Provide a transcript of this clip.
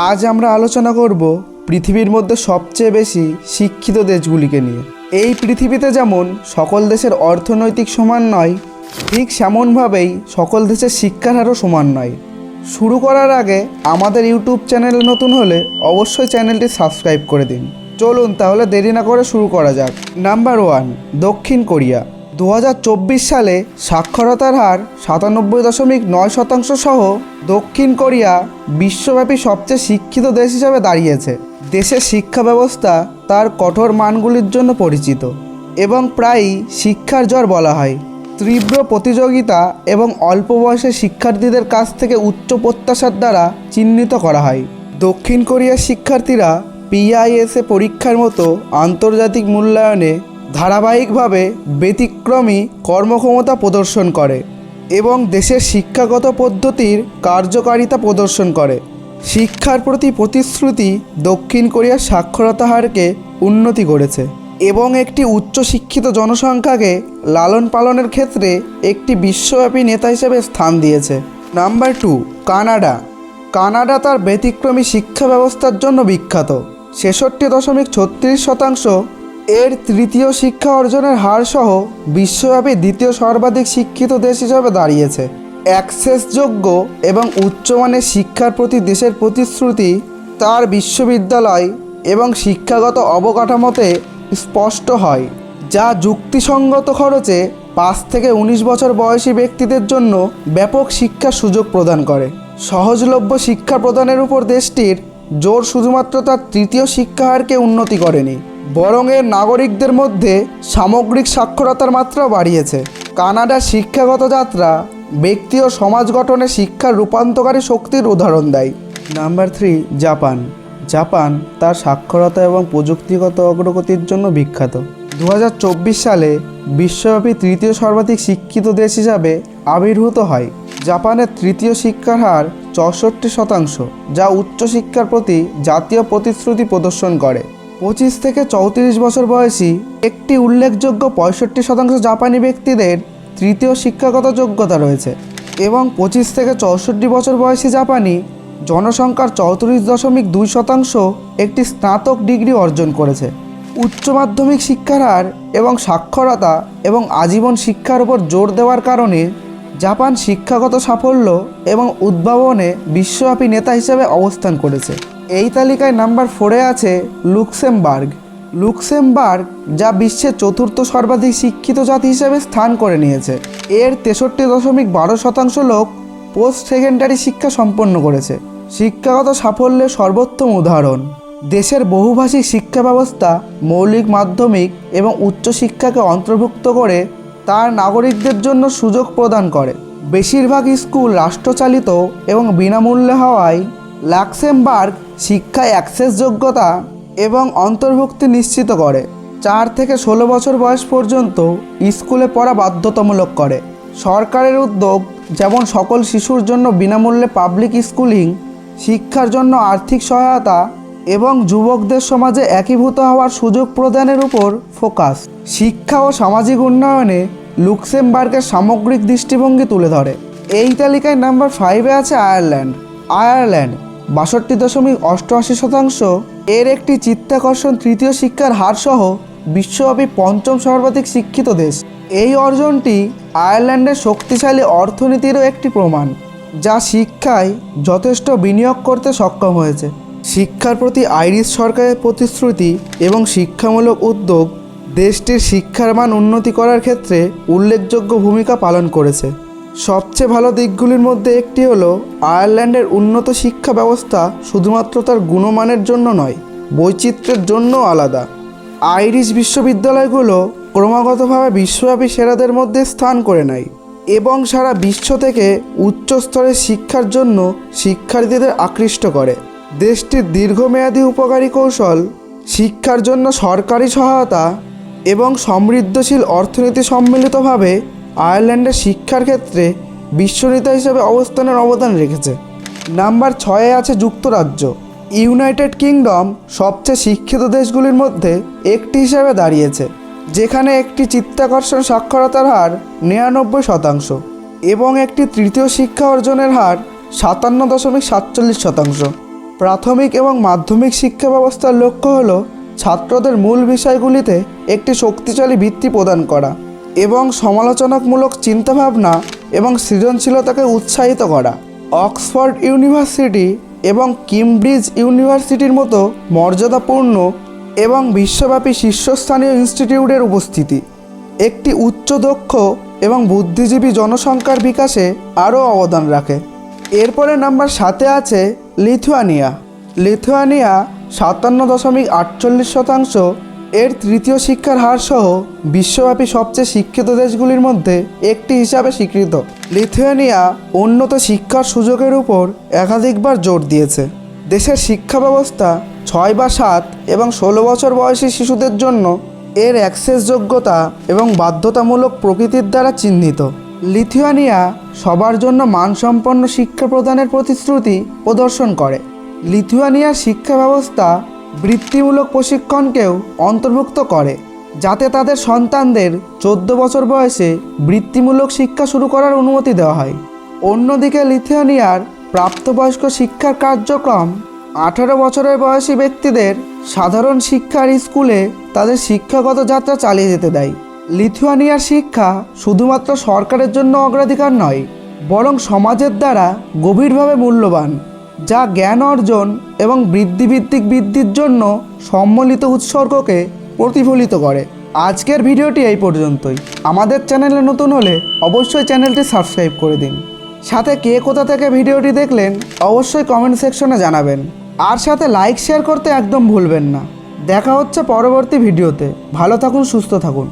আজ আমরা আলোচনা করব পৃথিবীর মধ্যে সবচেয়ে বেশি শিক্ষিত দেশগুলিকে নিয়ে। এই পৃথিবীতে যেমন সকল দেশের অর্থনৈতিক সমান নয়, ঠিক সেমনভাবেই সকল দেশের শিক্ষার হারও সমান নয়। শুরু করার আগে আমাদের ইউটিউব চ্যানেল নতুন হলে অবশ্যই চ্যানেলটি সাবস্ক্রাইব করে দিন। চলুন তাহলে দেরি না করে শুরু করা যাক। নাম্বার ওয়ান, দক্ষিণ কোরিয়া। দু হাজার চব্বিশ সালে সাক্ষরতার হার সাতানব্বই দশমিক নয় শতাংশ সহ দক্ষিণ কোরিয়া বিশ্বব্যাপী সবচেয়ে শিক্ষিত দেশ হিসাবে দাঁড়িয়েছে। দেশের শিক্ষা ব্যবস্থা তার কঠোর মানগুলির জন্য পরিচিত এবং প্রায়ই শিক্ষার জ্বর বলা হয়। তীব্র প্রতিযোগিতা এবং অল্প বয়সের শিক্ষার্থীদের কাছ থেকে উচ্চ প্রত্যাশার দ্বারা চিহ্নিত করা হয়। দক্ষিণ কোরিয়ার শিক্ষার্থীরা পিআইএসএ পরীক্ষার মতো আন্তর্জাতিক মূল্যায়নে ধারাবাহিকভাবে ব্যতিক্রমী কর্মক্ষমতা প্রদর্শন করে এবং দেশের শিক্ষাগত পদ্ধতির কার্যকারিতা প্রদর্শন করে। শিক্ষার প্রতি প্রতিশ্রুতি দক্ষিণ কোরিয়ার সাক্ষরতা হারকে উন্নতি করেছে এবং একটি উচ্চশিক্ষিত জনসংখ্যাকে লালন পালনের ক্ষেত্রে একটি বিশ্বব্যাপী নেতা হিসেবে স্থান দিয়েছে। Number two, Canada. কানাডা তার ব্যতিক্রমী শিক্ষা ব্যবস্থার জন্য বিখ্যাত। ছেষট্টি দশমিক ছত্রিশ শতাংশ এর তৃতীয় শিক্ষা অর্জনের হার সহ বিশ্বব্যাপী দ্বিতীয় সর্বাধিক শিক্ষিত দেশ হিসাবে দাঁড়িয়েছে। অ্যাক্সেসযোগ্য এবং উচ্চমানের শিক্ষার প্রতি দেশের প্রতিশ্রুতি তার বিশ্ববিদ্যালয় এবং শিক্ষাগত অবকাঠামোতে স্পষ্ট হয়, যা যুক্তিসঙ্গত খরচে পাঁচ থেকে উনিশ বছর বয়সী ব্যক্তিদের জন্য ব্যাপক শিক্ষার সুযোগ প্রদান করে। সহজলভ্য শিক্ষা প্রদানের উপর দেশটির জোর শুধুমাত্র তার তৃতীয় শিক্ষা হারকে উন্নতি করেনি বরং এর নাগরিকদের মধ্যে সামগ্রিক সাক্ষরতার মাত্রা বাড়িয়েছে। কানাডার শিক্ষাগত যাত্রা ব্যক্তি ও সমাজ গঠনে শিক্ষার রূপান্তকারী শক্তির উদাহরণ দেয়। Number three, Japan. জাপান তার সাক্ষরতা এবং প্রযুক্তিগত অগ্রগতির জন্য বিখ্যাত। দু হাজার চব্বিশ সালে বিশ্বব্যাপী তৃতীয় সর্বাধিক শিক্ষিত দেশ হিসাবে আবির্ভূত হয়। জাপানের তৃতীয় শিক্ষার হার চৌষট্টি শতাংশ, যা উচ্চশিক্ষার প্রতি জাতীয় প্রতিশ্রুতি প্রদর্শন করে। পঁচিশ থেকে চৌত্রিশ বছর বয়সী একটি উল্লেখযোগ্য পঁয়ষট্টি শতাংশ জাপানি ব্যক্তিদের তৃতীয় শিক্ষাগত যোগ্যতা রয়েছে এবং পঁচিশ থেকে চৌষট্টি বছর বয়সী জাপানি জনসংখ্যার চৌত্রিশ দশমিক দুই শতাংশ একটি স্নাতক ডিগ্রি অর্জন করেছে। উচ্চ মাধ্যমিক শিক্ষার হার এবং সাক্ষরতা এবং আজীবন শিক্ষার উপর জোর দেওয়ার কারণে জাপান শিক্ষাগত সাফল্য এবং উদ্ভাবনে বিশ্বব্যাপী নেতা হিসেবে অবস্থান করেছে। এই তালিকায় নাম্বার ফোরে আছে লুক্সেমবার্গ। লুক্সেমবার্গ যা বিশ্বের চতুর্থ সর্বাধিক শিক্ষিত জাতি হিসেবে স্থান করে নিয়েছে। এর তেষট্টি দশমিক বারো শতাংশ লোক পোস্ট সেকেন্ডারি শিক্ষা সম্পন্ন করেছে। শিক্ষাগত সাফল্যের সর্বোত্তম উদাহরণ। দেশের বহুভাষিক শিক্ষা ব্যবস্থা, মৌলিক মাধ্যমিক এবং উচ্চশিক্ষাকে অন্তর্ভুক্ত করে তার নাগরিকদের জন্য সুযোগ প্রদান করে। বেশিরভাগ স্কুল রাষ্ট্রচালিত এবং বিনামূল্যে হওয়ায় লাক্সেমবার্গ শিক্ষায় অ্যাক্সেস যোগ্যতা এবং অন্তর্ভুক্তি নিশ্চিত করে। চার থেকে ষোলো বছর বয়স পর্যন্ত স্কুলে পড়া বাধ্যতামূলক করে। সরকারের উদ্যোগ যেমন সকল শিশুর জন্য বিনামূল্যে পাবলিক স্কুলিং শিক্ষার জন্য আর্থিক সহায়তা এবং যুবকদের সমাজে একীভূত হওয়ার সুযোগ প্রদানের উপর ফোকাস শিক্ষা ও সামাজিক উন্নয়নে লুক্সেমবার্গের সামগ্রিক দৃষ্টিভঙ্গি তুলে ধরে। এই তালিকায় নাম্বার ফাইভে আছে আয়ারল্যান্ড। আয়ারল্যান্ড বাষট্টি দশমিক অষ্টআশি শতাংশ। এর একটি চিত্তাকর্ষণ তৃতীয় শিক্ষার হার সহ বিশ্বব্যাপী পঞ্চম সর্বাধিক শিক্ষিত দেশ। এই অর্জনটি আয়ারল্যান্ডের শক্তিশালী অর্থনীতিরও একটি প্রমাণ, যা শিক্ষায় যথেষ্ট বিনিয়োগ করতে সক্ষম হয়েছে। শিক্ষার প্রতি আইরিশ সরকারের প্রতিশ্রুতি এবং শিক্ষামূলক উদ্যোগ দেশটির শিক্ষার মান উন্নতি করার ক্ষেত্রে উল্লেখযোগ্য ভূমিকা পালন করেছে। সবচেয়ে ভালো দিকগুলির মধ্যে একটি হলো, আয়ারল্যান্ডের উন্নত শিক্ষা ব্যবস্থা শুধুমাত্র তার গুণমানের জন্য নয়, বৈচিত্র্যের জন্য আলাদা। আইরিশ বিশ্ববিদ্যালয়গুলো ক্রমাগতভাবে বিশ্বব্যাপী সেরাদের মধ্যে স্থান করে নেয় এবং সারা বিশ্ব থেকে উচ্চ স্তরের শিক্ষার জন্য শিক্ষার্থীদের আকৃষ্ট করে। দেশটির দীর্ঘমেয়াদী উপকারী কৌশল, শিক্ষার জন্য সরকারি সহায়তা এবং সমৃদ্ধশীল অর্থনীতি সম্মিলিতভাবে আয়ারল্যান্ডের শিক্ষার ক্ষেত্রে বিশ্বনেতা হিসেবে অবস্থানের অবদান রেখেছে। নাম্বার ছয়ে আছে যুক্তরাজ্য। ইউনাইটেড কিংডম সবচেয়ে শিক্ষিত দেশগুলির মধ্যে একটি হিসেবে দাঁড়িয়েছে, যেখানে একটি চিত্তাকর্ষণ সাক্ষরতার হার নিরানব্বই শতাংশ এবং একটি তৃতীয় শিক্ষা অর্জনের হার সাতান্ন দশমিক সাতচল্লিশ শতাংশ। প্রাথমিক এবং মাধ্যমিক শিক্ষা ব্যবস্থার লক্ষ্য হল ছাত্রদের মূল বিষয়গুলিতে একটি শক্তিশালী ভিত্তি প্রদান করা। এবং সমালোচনামূলক চিন্তাভাবনা এবং সৃজনশীলতাকে উৎসাহিত করা। অক্সফোর্ড ইউনিভার্সিটি এবং কিমব্রিজ ইউনিভার্সিটির মতো মর্যাদাপূর্ণ এবং বিশ্বব্যাপী শীর্ষস্থানীয় ইনস্টিটিউটের উপস্থিতি। একটি উচ্চ দক্ষ এবং বুদ্ধিজীবী জনসংখ্যার বিকাশে আরও অবদান রাখে। এরপরে নাম্বার সাতে আছে লিথুয়ানিয়া। লিথুয়ানিয়া সাতান্ন দশমিক আটচল্লিশ শতাংশ এর তৃতীয় শিক্ষার হার সহ বিশ্বব্যাপী সবচেয়ে শিক্ষিত দেশগুলির মধ্যে একটি হিসাবে স্বীকৃত। লিথুয়ানিয়া উন্নত শিক্ষার সুযোগের উপর একাধিকবার জোর দিয়েছে। দেশের শিক্ষা ব্যবস্থা ছয় বা সাত এবং ষোলো বছর বয়সী শিশুদের জন্য এর অ্যাক্সেস যোগ্যতা এবং বাধ্যতামূলক প্রকৃতির দ্বারা চিহ্নিত। লিথুয়ানিয়া সবার জন্য মানসম্পন্ন শিক্ষা প্রদানের প্রতিশ্রুতি প্রদর্শন করে। লিথুয়ানিয়ার শিক্ষা ব্যবস্থা বৃত্তিমূলক প্রশিক্ষণকেও অন্তর্ভুক্ত করে, যাতে তাদের সন্তানদের চোদ্দ বছর বয়সে বৃত্তিমূলক শিক্ষা শুরু করার অনুমতি দেওয়া হয়। অন্যদিকে লিথুয়ানিয়ার প্রাপ্তবয়স্ক শিক্ষার কার্যক্রম, আঠারো বছরের বয়সী ব্যক্তিদের সাধারণ শিক্ষার স্কুলে তাদের শিক্ষাগত যাত্রা চালিয়ে যেতে দেয়। লিথুয়ানিয়ার শিক্ষা শুধুমাত্র সরকারের জন্য অগ্রাধিকার নয়, বরং সমাজের দ্বারা গভীরভাবে মূল্যবান। যা জ্ঞান অর্জন এবং বৃদ্ধিভিত্তিক বৃদ্ধির জন্য সম্মিলিত উৎসর্গকে প্রতিফলিত করে। আজকের ভিডিওটি এই পর্যন্তই। আমাদের চ্যানেলে নতুন হলে অবশ্যই চ্যানেলটি সাবস্ক্রাইব করে দিন। সাথে কে কোথা থেকে ভিডিওটি দেখলেন, অবশ্যই কমেন্ট সেকশনে জানাবেন। আর সাথে লাইক, শেয়ার করতে একদম ভুলবেন না। দেখা হচ্ছে পরবর্তী ভিডিওতে। ভালো থাকুন, সুস্থ থাকুন।